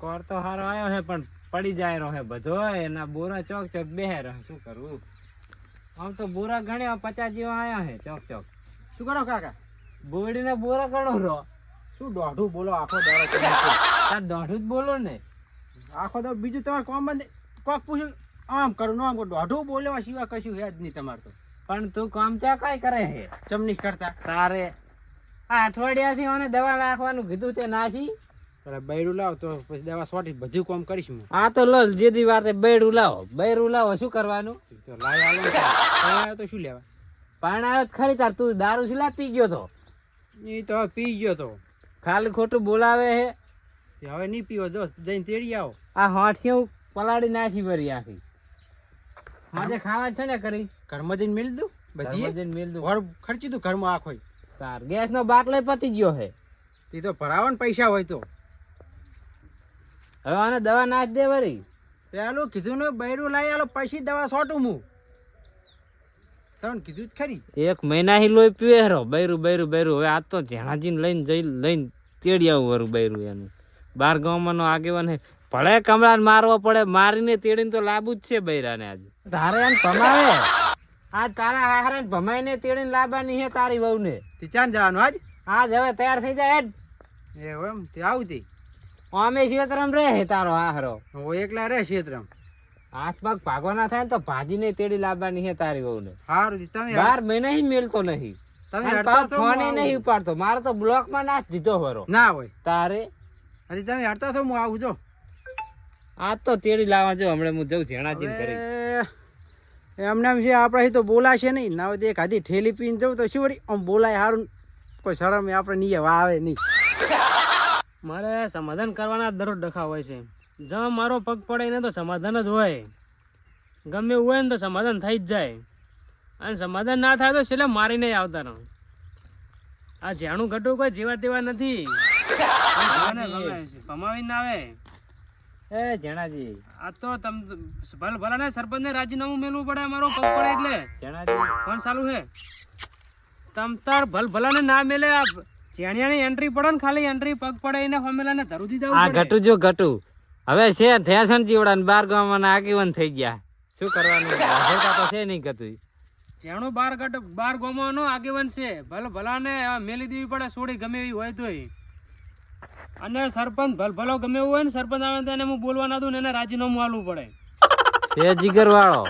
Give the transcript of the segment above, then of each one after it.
Core તો હારો આવ્યો હે પણ પડી જાય રહે બધો એના બોરા ચોક ચોક બેહે રહે શું કરવું આમ તો બોરા ગણ્યા પચાસ જેવા આવ્યા હે ચોક ચોક. શું કરો કાકા? બોડીને બોરા ગણો રહો. શું દોઢું બોલો આખો દાડો તાર દોઢું જ બોલો ને. આખો તો બીજું તમારે કોમ બંધ કોક પૂછ્યું આમ કરું નો આમ કરું દોઢું બોલવા સિવાય કશું હે જ નહીં તમારે તો. પણ તું કામ ચા કઈ કરે હે? ચમની કરતા? તારે આ અઠવાડિયાથી મને દવા નાખવાનું કીધું તે નાસી? બૈરું લાવ તો પછી દવા સોટી બધું કામ કરીશ હું. આ તો લો જે દી વાતે બૈરું લાવો. બૈરું લાવો શું કરવાનું? તો લાવી આલો. આવ્યો તો શું લેવા? પણ આવ્યો ખરી તાર તું દારૂ શું લા પી ગયો તો? એ તો પી ગયો તો. ખાલી ખોટું બોલાવે હે. હવે નહીં પીવો જો જઈને તેડી આવો. આ હોઠિયું પલાળી નાખી ભરી આખી. આજે ખાવા છે ને કરી ઘરમાં જઈને મેળ દઉં? બધી જઈને મેલ દઉં. ઘર ખર્ચી દઉં ઘરમાં આખો તાર ગેસ નો બાટલો પતી ગયો હે. એ તો ભરાવા ને પૈસા હોય તો. હવે આને દવા નાખ દે વરી. પેલું કીધું ને બૈરું લાવી આલો પછી દવા સોટું હું તમને કીધું જ ખરી. એક મહિના હી લોહી પીવે હરો. બૈરું બૈરું બૈરું. હવે આ તો જેણાજી લઈને જઈ લઈને તેડી આવું વરું બૈરું એનું. બાર ગામમાં આગેવાન હે. ભલે કમળાને મારવો પડે મારીને તેડીને તો લાવવું જ છે બૈરાને આજે. તારે એમ ભમાવે? આજ તારા હારે ભમાઈને તેડીને લાવવાની હે તારી વહુને. તે ચાંદ જવાનું આજ? આજ હવે તૈયાર થઈ જાય એ એમ તે આવું તે. અમે શેતરમ રહે તારો આહરો. હું એકલા રહે ક્ષેત્રમ હાથ પગ ભાગો ના થાય ને તો ભાજીને તેડી લાવવાની હે તારી સારું તમે બાર મહિના હિ મેલતો નહીં. તમે ફોન નહીં ઉપાડતો. મારો તો બ્લોકમાં નાખ દીધો હરો ના હોય. તારે? હજી તમે હડતા છો હું આવું જો. આ તો તેડી લાવવા જો હમણાં હું જઉં ઝેણાજી કરી હવે એમને એમ છે આપણે તો બોલાશે નહીં. ના હોય એક હાથી ઠેલી પીને જવું તો શું વળી? આમ બોલાય સારું કોઈ શરમ આપણે નહીં આવે નહીં. મારે સમાધાન કરવાના દરરોજ ડખા હોય છે. જ્યાં મારો પગ પડે ને તો સમાધાન જ હોય. ગમે એવું હોય ને તો સમાધાન થઈ જ જાય. અને સમાધાન ના થાય તો છેલ્લે મારીને આવતા રહો આ જાણું ઘટું કોઈ જેવા તેવા નથી. ભમાવી ના આવે. એ જણાજી આ તો તમ ભલ ભલા ને સરપંચ ને રાજીનામું મેલવું પડે મારો પગ પડે એટલે. જણાજી ફોન ચાલુ છે તમ તાર ભલ ભલાને ના મેલે આ જેણિયાની એન્ટ્રી પડે ને ખાલી એન્ટ્રી પગ પડે એને ફોમેલા ધરુજી જવું પડે. ઘટું જો ઘટું. હવે છે થયા જીવડા ને બાર ગામમાં આગેવાન થઈ ગયા. શું કરવાનું? તો છે નહીં ગતું જેણું બાર ગટ બાર ગામનો આગેવાન છે. ભલે ભલા મેલી દેવી પડે સોડી ગમે એવી હોય તોય. અને સરપંચ ભલ ભલો ગમે એવું હોય ને સરપંચ આવે તો એને હું બોલવા ના દઉં ને એને રાજીનામું આલવું પડે. છે જીગર વાળો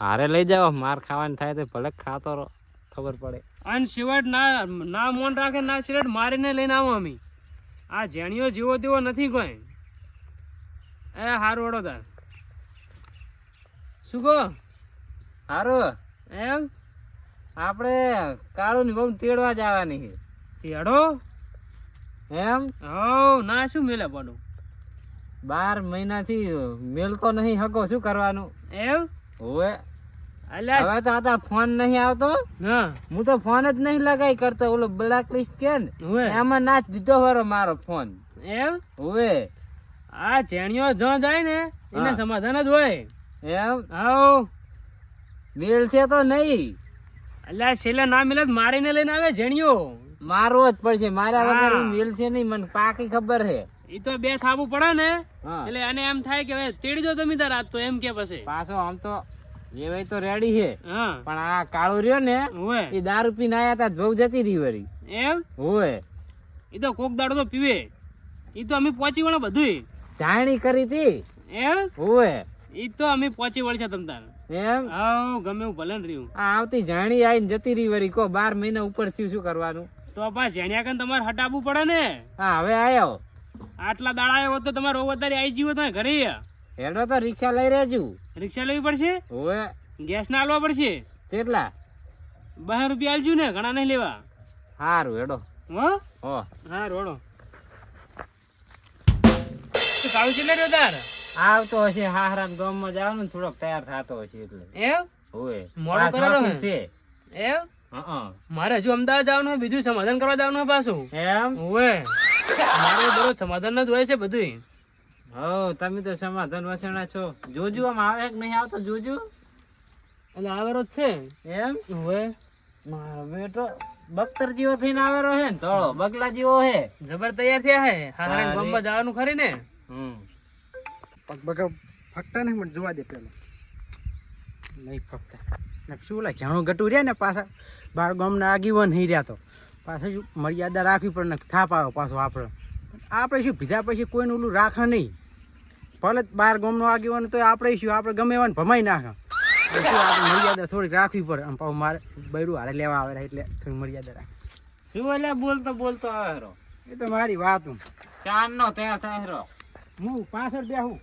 હારે લઈ જાવ માર ખાવાનું થાય તો ભલે ખાતો રહો ખબર પડે. અને સિવાય ના ના મોન રાખે ના સિવાય મારીને લઈને આવો અમે. આ જેણીઓ જેવો તેવો નથી કોઈ. એ હારું વડો તાર. શું કહો? હારું. એમ? આપણે કાળો ની બહુ તેડવા જવાની છે. તેડો? એમ? હો ના શું મેલે પડું? બાર મહિનાથી મેલતો નહીં હકો શું કરવાનું? એમ? હોવે. હવે તો આ ફોન નહીં આવતો? હું તો ફોન જ નહીં લગાઈ કરતો ઓલો બ્લેક લિસ્ટ કે એમાં નાચ દીધો વારો મારો ફોન. એમ? હવે આ જેણીઓ જો જાય ને એને સમાધાન જ હોય. એમ? હાઉ મેલ છે તો નહીં. એટલે છેલ્લે ના મિલે મારીને લઈને આવે જેણીઓ મારવો જ પડશે. મારા વગર મેલ છે નહીં. મને પાકી ખબર છે. એ તો બે થાબુ પડે ને એટલે અને એમ થાય કે હવે તેડી દો તમે તાર તો એમ કે પછી. પાછો આમ તો ભાઈ તો રેડી છે. પણ આ કાળો રહ્યો ને એ દારૂ પીને આયા તા બહુ જતી રહી વળી. એમ? હોય એ તો કોક દાડો તો પીવે. એ તો અમે પહોંચી વળે બધું જાણી કરી હતી એમ? હોય એ તો અમે પહોંચી વળશે તમ તાર. એમ? હા ગમે હું ભલે રહ્યું. આ આવતી જાણી આવીને જતી રહી વળી. કો બાર મહિના ઉપર થયું શું કરવાનું? તો પા જેણ્યા કન તમારે હટાવવું પડે ને. હા હવે આયો. આટલા દાડા આવ્યો તો તમારે વધારે આવી જીવો તમે ઘરે. હેડો તો રિક્ષા લઈ રહેજુ. રિક્ષા લેવી પડશે? હવે. ગેસ ના આલવા પડશે? કેટલા? બાર રૂપિયા આલજુ ને ઘણા નહીં લેવા. સારું હેડો. હો? હો. સારું હેડો. કાળું છે ને તાર? આવતો હશે હાહરા ગામમાં જવાનું થોડોક તૈયાર થતો હશે એટલે. એમ? હોય મોડો કરારો છે. એમ? મારે હજુ અમદાવાદ જવાનું હોય બીજું સમાધાન કરવા જવાનું હોય પાછું. એમ? હોય મારે દરરોજ સમાધાન જ હોય છે બધું હો તમે તો સમાધાન વસણા છો. જોજો આમ આવે કે નહીં આવતો? જોજો. એટલે આવેરો જ છે. એમ? હોય મારો બેટો બખ્તર જેવો થઈને આવેરો હે ને ધોળો બગલા જેવો હે. જબર તૈયાર થયા હે? હારા ગામમાં જવાનું ખરી ને? હમ. પગ બગ ફકતા નહીં મને જોવા દે પેલો. નહીં ફકતા. ને શું લાગે? જાણું ગટું રહ્યા ને પાછા? બાર ગામના આગીવો નહીં રહ્યા તો. પાછા શું મર્યાદા રાખવી પણ ને થાપ આવ્યો પાછો આપણે આપણે શું પીધા પછી કોઈનું ઓલું રાખે નહીં? ભલે બાર ગામનો આગેવાન તો આપણે શું આપણે ગમે એવાને ભમાઈ નાખે. મર્યાદા થોડીક રાખવી પડે. આમ પાછું મારે બૈરું હારે લેવા આવેલા એટલે થોડી મર્યાદા રાખે. શું એટલે બોલતો બોલતો આવે એ તો મારી વાત હું. ચાર નો ત્યાં થાય હું પાછળ બેહું.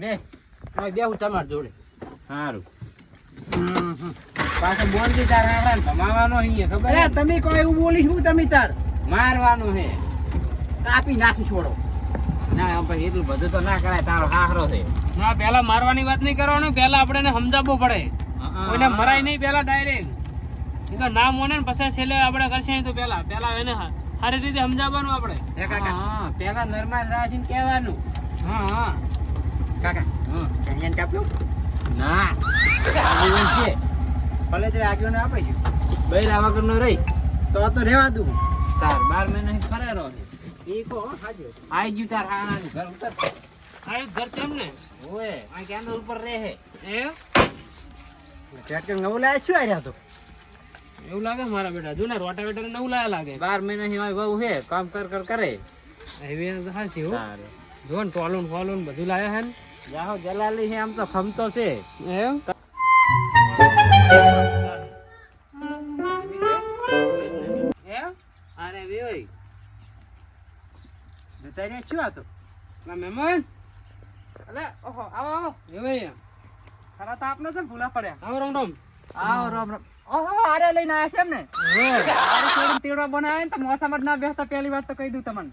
બે. હા બેહું તમારી જોડે. સારું હમ હમ. પાછો બોલતી તાર આવડે ભમાવાનો અહીંયા ખબર તમે કોઈ એવું બોલીશ હું તમે તાર? મારવાનું હે. કાપી નાખી છોડો. ના આમ પછી એટલું બધું તો ના કરાય તારો હાહરો છે. ના પેલા મારવાની વાત નહીં કરવાની પેલા આપણે સમજાવવું પડે. કોઈને મરાય નહીં પેલા ડાયરેક્ટ એ તો ના મોને ને પછી છેલ્લે આપણે કરશે તો પેલા. પેલા એને સારી રીતે સમજાવવાનું આપણે. હા પેલા નરમાશ રાખીને કહેવાનું. હા હા. કાકા હા. કન્યાને કાપ્યો? ના. આવું છે. ભલે આગળ આપણે છું? બૈરા વગરનો રહી તો તો રહેવા દઉં. તાર બાર મહિના ફરે રહો એ કહો હાજો આઈ ગયું તાર હારા ઘર ઉતર. આયું ઘર છે એમને? ઓએ આ કેન્દ્ર ઉપર રહે હે. એ ટ્રેક્ટર નવું લાયા શું આવ્યા તો? એવું લાગે મારા બેટા. જો ને રોટાવેટર નવું લાયા લાગે. બાર મહિના થી બહુ વહુ હે કામ કર કર કરે. એવી તો હાસી હો. જો ને બધું લાયા હે ને. જાહો જલાલી છે આમ તો ખમતો છે. એમ? રહ્યા શું આ તો? ના મહેમાન. અલે ઓહો આવો આવો. વેવાઈ ખરા તો આપને છે ભૂલા પડ્યા. આવો રામ રામ. આવો રામ રામ. ઓહો આરે લઈને આયા છે એમ ને આરે છોડીને તીડો બનાવે તો મોસમ જ ના બેસતા પહેલી વાત તો કહી દઉં તમને.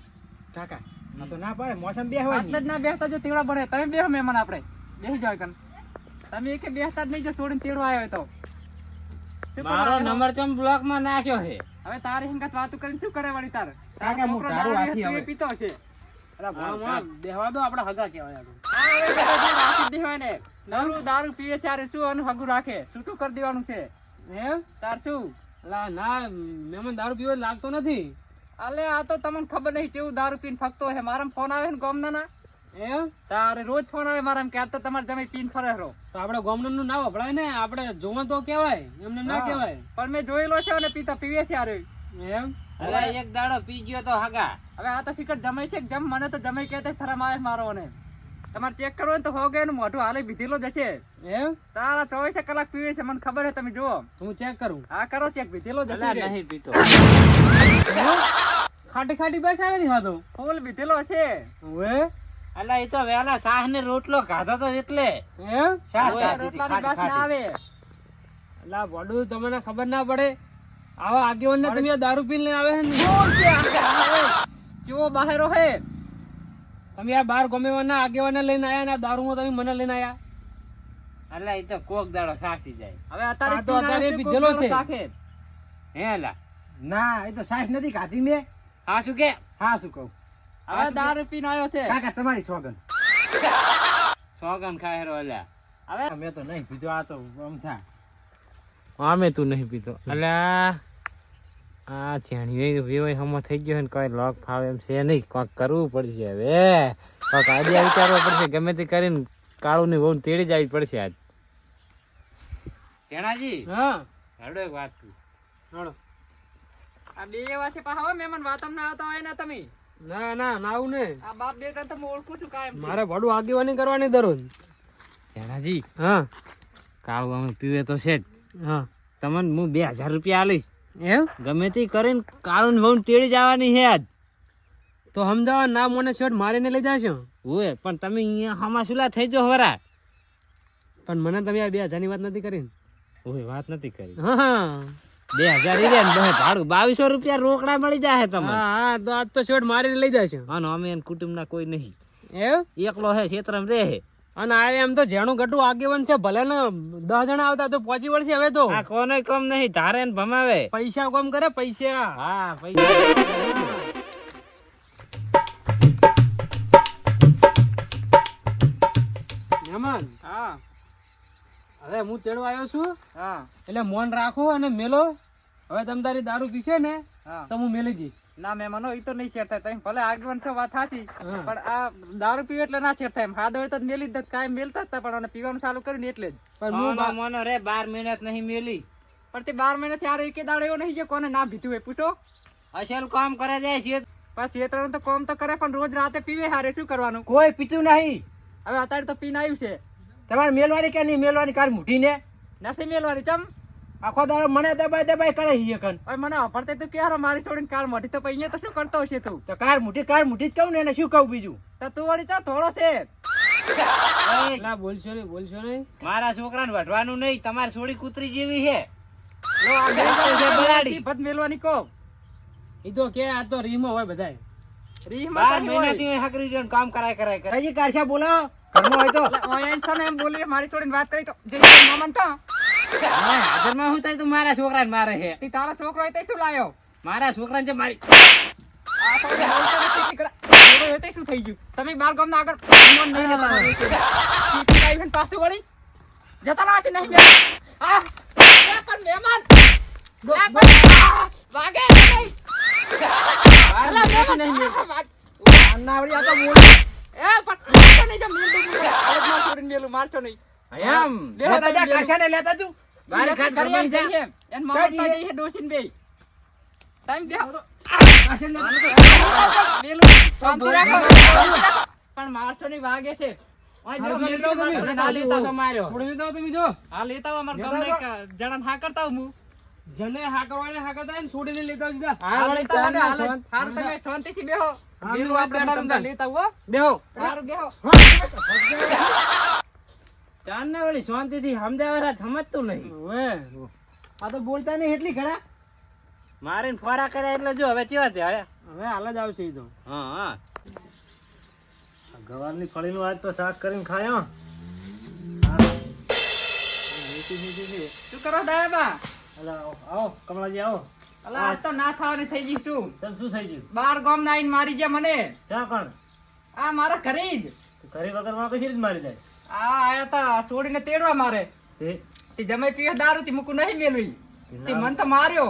કાકા આ તો ના પડે મોસમ એટલે જ ના. બેસતા જો તીડો બને. તમે બેહો મહેમાન આપણે. બેસી જાવ કન તમે એકે બેસતા જ નહીં જો છોડીને તીડો આવ્યો તો. મારો નંબર ચમ બ્લોકમાં નાખ્યો છે? હવે તારી હંગાત વાતો કરીને શું કરે વળી તારે? કાકા, હું તારું દારૂ હવે. પીતો છે બેહવા દો આપણે હગા કહેવાય આ હવે બધા જે રાખી જ દેવાય ને દારૂ દારૂ પીવે ચારે શું અને હગું રાખે? શું શું કરી દેવાનું છે? એમ? તાર શું? અલા ના મહેમાન દારૂ પીવો લાગતો નથી. અલે આ તો તમને ખબર નહીં કેવું દારૂ પીને ફકતો હે. મારા ફોન આવે ને ગોમના ના એમ? તારે રોજ ફોન આવે મારા કે તો તમારે તમે પીન ફરે રહો તો આપણે નું ના વપરાય ને? આપણે જોવા તો કહેવાય એમને ના કેવાય કહેવાય. પણ મેં જોયેલો છે અને પીતા પીવે છે આરે એમ? અલા એક દાડો પી ગયો તો હાગા. હવે આ તો સિકટ જમાય છે જમ મને તો જમાઈ કહેતા શરમ આવે મારો ને તમારે ચેક કરવો ને તો હો ગયો મોઢું હાલે બીધેલો જશે એમ? તારા ચોવીસ કલાક પીવે છે મને ખબર છે તમે જુઓ. હું ચેક કરું. હા કરો ચેક બીધેલો જશે નહીં પીતો. ખાટી ખાટી બેસ આવે ની હાથો ફૂલ બીધેલો હશે. હવે અલા એ તો વેલા સાહ ને રોટલો ખાધો તો એટલે. એમ? શાહ રોટલા ની બાસ ના આવે. અલા વડું તમને ખબર ના પડે. આવા આગેવાન ને તમે દારૂ પીને લઈને આવે ને. જેવો બહારો હે? તમે આ બાર ગમેવાના આગેવાને લઈને આયા ને આ દારૂમાં તમે મને લઈને આયા? અલા એ તો કોક દાડો સાસી જાય. હવે અત્યારે તો અત્યારે પીધેલો છે. હે અલા ના એ તો સાસ નથી ખાધી મેં. હા શું કે? હા શું કહું? હવે દારૂ પીને આવ્યો છે. કાકા તમારી સોગન સોગન ખાય રો અલ્યા. હવે મેં તો નહીં પીધો આ તો આમ થા. આમે તું નહીં પીતો અલ્યા આ છેણી વેવાય હમો થઈ ગયો ને કોઈ લોક ફાવે એમ છે નહીં. કોક કરવું પડશે હવે. કોક આજે વિચારવો પડશે. ગમે તે કરીને કાળું ની વહુ તેડી જ આવી પડશે આજ. જેણાજી હા. હડો એક વાત હડો. આ બે પાછા હવે મહેમાન વાતમ ના આવતા હોય ને તમે. ના ના ના આવું ને. આ બાપ બે તો તમે ઓળખું છું કાયમ મારે વડું આગેવાની કરવાની દરરોજ જણાજી હા. કાળું અમે પીવે તો છે જ. હા. તમને હું બે હજાર રૂપિયા આલીશ એમ? ગમે તે કરીને કાળું વહુ તેડી જવાની છે આજ. તો સમજાવો ના મને શર્ટ મારીને લઈ જશો? ઓય પણ તમે અહીંયા હમાસુલા થઈ જો હવરા પણ મને તમે આ બે હજારની વાત નથી કરી ઓય વાત નથી કરી. હા બે હજાર ઈ રહ્યા ને ભાડું. બાવીસો રૂપિયા રોકડા મળી જાય તમને. હા તો આજ તો શર્ટ મારીને લઈ જશો. હા અમે એમ કુટુંબના કોઈ નહીં. એમ? એકલો હે ક્ષેત્રમાં રહે અને આ એમ તો જેણું ગટું આગેવન છે ભલે ને દસ જણા આવતા તો પહોંચી વળશે હવે તો. આ કોને કમ નહીં તારે ભમાવે. પૈસા કોમ કરે પૈસા. હા પૈસા. હા. હવે હું તેડવા આવ્યો છું. હા. એટલે મોન રાખો અને મેલો. હવે તમ તારી દારૂ પીશે ને હા. તો હું મેલી જઈશ ના મહેમાનો ઈ તો નહીં છેડ થાય તમે ભલે આગેવાન છો વાત સાચી. પણ આ દારૂ પીવે એટલે ના છેડ થાય એમ. હાદો તો મેલી જ દત કાંઈ મેલતા હતા પણ પીવાનું ચાલુ કર્યું ને એટલે જ. પણ મોનો રે બાર મહિના નહીં મેલી. પણ તે બાર મહિનાથી હારે એકે દાડો એવો નહીં જે કોને ના ભીતું હોય પૂછો. અસલ કામ કરે જાય છે પાછું છેતરાનું તો કામ તો કરે પણ રોજ રાતે પીવે હારે શું કરવાનું? કોઈ પીતું નહીં. હવે અત્યારે તો પીને આવ્યું છે. તમારે મેલવાની કે નહીં મેલવાની? કાર મૂઠીને? નથી મેલવાની ચમ? આખો દાડો મને દબાઈ દબાઈ કરે હી કન ઓય મને અફરતે તું ક્યારે મારી છોડીને કાળ મોટી તો પછી અહીંયા તો શું કરતો હશે તું? તો કાર મોટી કાર મોટી જ કહું ને એને શું કહું બીજું? તો તું વળી તો થોડો છે. ના બોલશો નહીં બોલશો નહીં. મારા છોકરાને વઢવાનું નહીં તમારી છોડી કૂતરી જેવી છે. લો આ બે છે બલાડી. ભદ મેલવાની કો એ તો કે આ તો રીમો હોય બધાય. રીહ બારમાં મહિનાથી હકરી જોઈને કામ કરાય કરાય કરે કઈ કારછા બોલો ઘરમાં હોય તો. એમ બોલી મારી છોડીને વાત કરી તો. જય મામન તો. હાજરમાં હું થાય તો મારા છોકરાને મારે છે. તી તારો છોકરો હોય તો શું લાયો? મારા છોકરાને છે મારી. છોકરો શું થઈ ગયું? તમે બાર ગામના આગળ નહીં ને પાછું વળી? જતા રહો નહીં આ પણ મહેમાન. પણ વાગે નહીં. આ, તો બોલ એ પણ નહીં છોડીને મેલું, મારતો નહીં. એમ. લેતા જા મેલું. કારછા ને લેતા તું. બારે ખાટ કરી. જઈએ. એને મામા. તો જઈએ ડોસીને. ટાઈમ બે. ને લેતા મેલું. શાંતિ રાખો, પણ વાગે છે. નહીં, ના લેતા છો માર્યો. છોડી દીધો તમે જો હા લેતા આવો અમારા લેતા ગામના એક જણાને હા કરતા આવું હું. જને હા કરવાને હા કરતા હોય ને છોડીને લેતા દીધા હા, લેતા આવો ને, હાલો. હારું તમે શાંતિથી બેહો. હા, મેલું મેલું આપણે આપણે બધા બધા. લેતા આવો, હો. બેહો હારું બેહો. ચાંદ ના વળી શાંતિથી સમજાવવા સમજતું નહીં ઓએ આ તો બોલતા નહીં એટલી ખરા મારે ફોરા કર્યા એટલે જો હવે કેવા છે હવે હાલ જ આવશે તો હા હા ગવારની ફળીનું આજ તો શાક કરીને ખાયો શું કરો ડાયાબા? આવો કમલાજી આવો અલા, આજ તો ના ખાવાની થઈ ગઈ શું તમ શું થઈ ગયું બાર ગામના આવીને મારી ગયા મને ચા કોણ આ મારા ઘરે જ ઘરે વગરમાં કશી રીત મારી જાય આ આયા તા છોડીને તેડવા મારે. તે? જમાઈ પીવે દારૂ થી મુકું નહીં મેલવી તે મન તો માર્યો.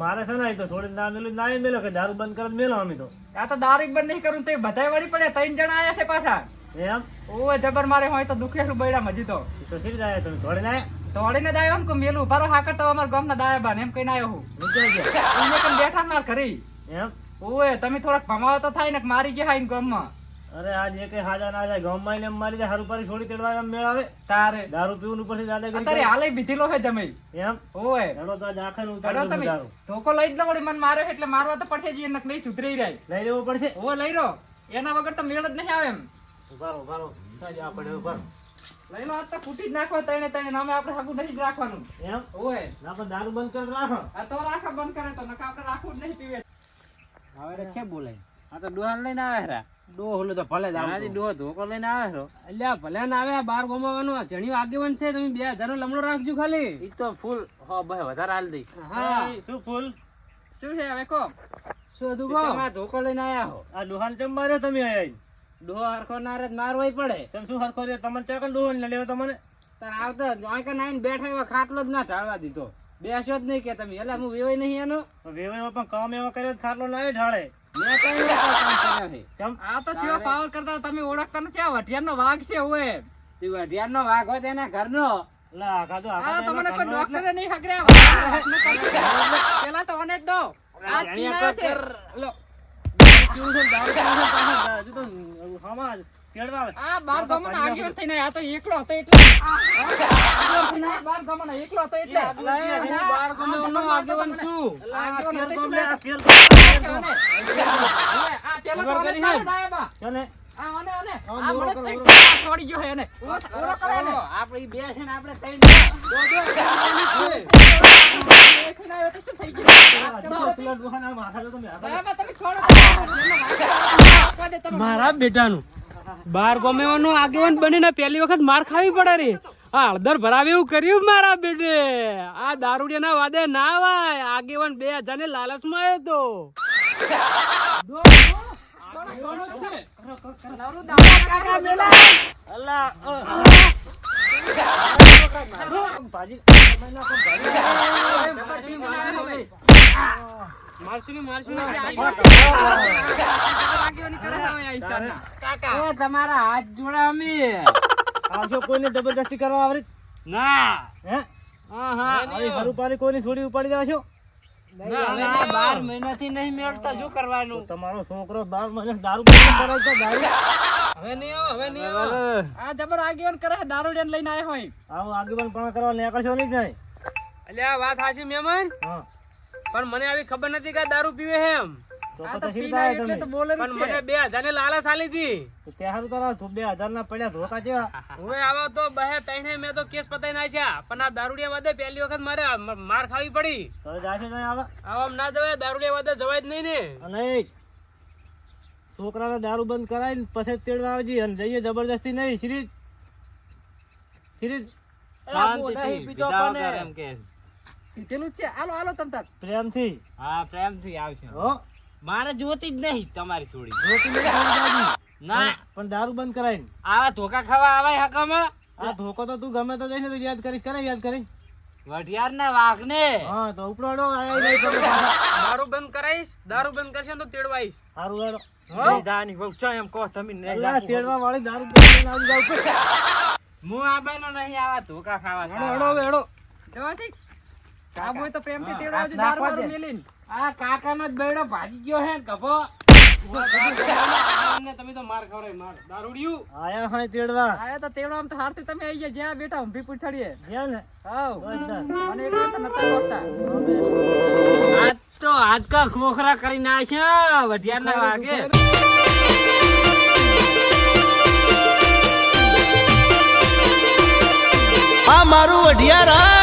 મારે છે ને તો છોડીને ના મેલું ના મેલો કે દારૂ બંધ કરે મેલો અમે તો. આ તો દારૂ બંધ નહીં કરું તે બધાય વળી પડે ત્રણ જણા આયા છે પાછા. એમ? ઓય જબર મારે હોય તો દુખે શું બૈડા મજી તો. તો શી જાય તમે થોડી ના દોડીને જ આવ્યો એમ કે મેલું. બારો હાકર તો અમારા ગામના દાયાબાન એમ કહીને આવ્યો હું. ગયા બેઠા માર ઘરે. એમ? ઓય તમે થોડાક ભમાવો તો થાય ને મારી ગયા હાઈન ગામમાં. અરે આજ એકે હાજા ના જાય ગામમાં એમ મારી જાય હારું પારી છોડી તેડવા એમ મેળ આવે? તારે. દારૂ પીવું ઉપરથી દાદાગીરી અત્યારે કરે. હાલે બીધેલો હે જમે એમ? ઓય. હેડો તો આખા નું હેડો તમે. દારૂ. ધોકો લઈ જ લો વળી મને માર્યો એટલે મારવા તો પડશે જી નક નહીં સુધરી રહી લઈ લેવું પડશે? ઓ લઈ રો. એના વગર તો મેળ જ નહીં આવે એમ. ઉભારો ઉભારો ઊભા રહો. પડે ઊભા લઈ લો આજ તો ફૂટી જ નાખવા તણે તણે નામે આપણે હગું નહીં જ રાખવાનું. એમ? ઓય. ના પણ દારૂ બંધ કરી રાખો. આ તો રાખા બંધ કરે તો નકા આપણે રાખવું જ નહીં પીવે. હવે રખે બોલાય? આ તો ડોહાન લઈને આવે રા ડોહલું તો ભલે જ આવતું. આનાથી ધોકો લઈને આવે રો અલ્યા ભલે ના આવે બાર ગોમાવાનું જણ્યું આગેવાન છે તમે બે હજાર નો લમણો રાખજો ખાલી. ઈ તો ફૂલ હો બહે વધારે હાલ દઈ. હા. શું ફૂલ? શું છે હવે કો શું હતું કહો તમે ધોકો લઈને આયા હો. આ ડોહાન ચમ માર્યો તમે આયા ડોહો હરખો પડે. શું રહ્યો? તમને ચાકલ ડોહાન ને લેવો તમને તાર આવતો જોઈ કે નાઈન બેઠા એવા ખાટલો જ ના ઢાળવા દીધો. બેસો જ નહીં કે તમે. એટલે હું વેવાય નહીં એનો. વેવાય પણ કામ એવા કર્યો તો ખાટલો લાવે ઢાળે. મેં કર્યા છે આ તો કેવા પાવર કરતા તમે ઓળખતા નથી આ વઢિયારનો વાઘ છે ઓય તે વઢિયારનો વાઘ હોય તેના તો આ આખા તો તમને કોઈ ડોક્ટરે નહીં હગર્યા પેલા તો મને જ દો આ છે. લો. દારૂ છે ને દારૂ પીવું છે ને પાછા હજુ તો હામાં તેડવા. આ બાર ગામનો આગેવાન થઈને આ તો એકલો હતો એટલે બાર ગામનો એકલો હતો એટલે અલા, એ હું આગેવાન છું આ તેલ હતો આ તેલ ગોમ આ પેલો તો ખબર મને કરી જ હે? મારે ડાયાબા. છે ને? આ મને આને. આ આ ઓળો મને કરો, જ ઓળો. આ છોડી ગયો હે એને. ઓળો ઓળો કરે એને. આપણે ઈ બે છે ને આપણે ત્રણ જણા. દેખીને આવ્યો તો શું થઈ ગયું? આ જો પેલા ડોહાના માથા જો તમે હાથા ડાયાબા તમે છોડો તો. આપવા દે તમે. મારા બેટાનું બાર ગમે આગેવાન બનીને પહેલી વખત માર ખાવી પડે રે. આ હળદર ભરાવે એવું કર્યું મારા બેટે આ દારૂડિયાના વાદે ના વાય. આગેવાન બે હજાર ને તો. જબર દેખીને આવ્યો હવે. મારશું મારશું કરે કાકા. એ તમારા હાથ જોડા અમે. આવશો કોઈને જબરદસ્તી કરવા આવરી? ના. હે? હા હા આવી હરુપારી કોઈની છોડી ઉપાડી જાશો ના, હવે ના, બાર મહિનાથી નહીં મેળતા શું કરવાનું? તમારો છોકરો બાર મહિને દારૂ પીને છે દારૂ. હવે નહીં આવો હવે નહીં આવો. આ જબર આગેવાન કરે દારૂડિયાને લઈને આવ્યો હોય. આવો આગેવાન પણ કરવા નીકળશો નહીં જાય અલ્યા વાત હાચી મહેમાન હા. પણ મને આવી ખબર નથી કે દારૂ પીવે છે એમ. તો આ તો પછી પી થાય લે એટલે તમે? તો બોલે પણ મને બે હજારની લાલચ આલી હતી તો ત્યાં તો તારા બે હજાર ના પડ્યા ધોકા જેવા. હવે આવો તો બહે તઈને મેં તો કેસ પતાઈ નાખ્યા. પણ આ દારૂડિયા વાદે પહેલી વખત મારે ખાવી પડી. તો જાશો નહીં આવે? આવા ના જવાય દારૂડિયા વાદે જવાય જ નહીં ને. છોકરાને દારૂ બંધ કરાવી પછી તેડવા આવજે અને જઈએ જબરદસ્તી નહીં. તમ તાર પ્રેમથી. હા પ્રેમથી આવશે. હો. મારે જોતી જ નહીં તમારી છોડી. નહીં ના. પણ દારૂ બંધ કરાય આવા ધોકા ખાવા આવાય હકામાં? આ ધોકો તો તું ગમે તો જઈને તું યાદ કરીશ. કરે યાદ કરીશ વઢિયાર ના વાઘ ને હા તો ઉપડો કરો. દારૂ બંધ કરાઈશ દારૂ બંધ કરશે તો તેડવાઈશ. સારું હેડો. દાની બહુ છો એમ કહો તમે નહીં તેડવા વાળી દારૂ બંધ કરીને આવી જાવ. હું આબાનો નહીં આવા ધોકા ખાવા હેડો હેડો હેડો. જવાથી? કાબુ હોય તો પ્રેમથી તેડવા દારૂ બારૂ મેલીને. આ કાકાનો જ બૈડો ભાજી ગયો હે ગભો. તમે તો માર ખવડાવી માર. દારૂડિયું આયા હોય તેડવા. આયા તો તેડવા આમ તો હારથી તમે આઈ ગયા જ્યાં બેઠા ઊંભી પૂછડીએ. ગયા ને? હાવ. મને એક વાર તો નતા આવડતા આજ તો હાડકા ખોખરા કરી નાખ્યા વઢિયાર ના વાગે. આ મારું અઢિયારા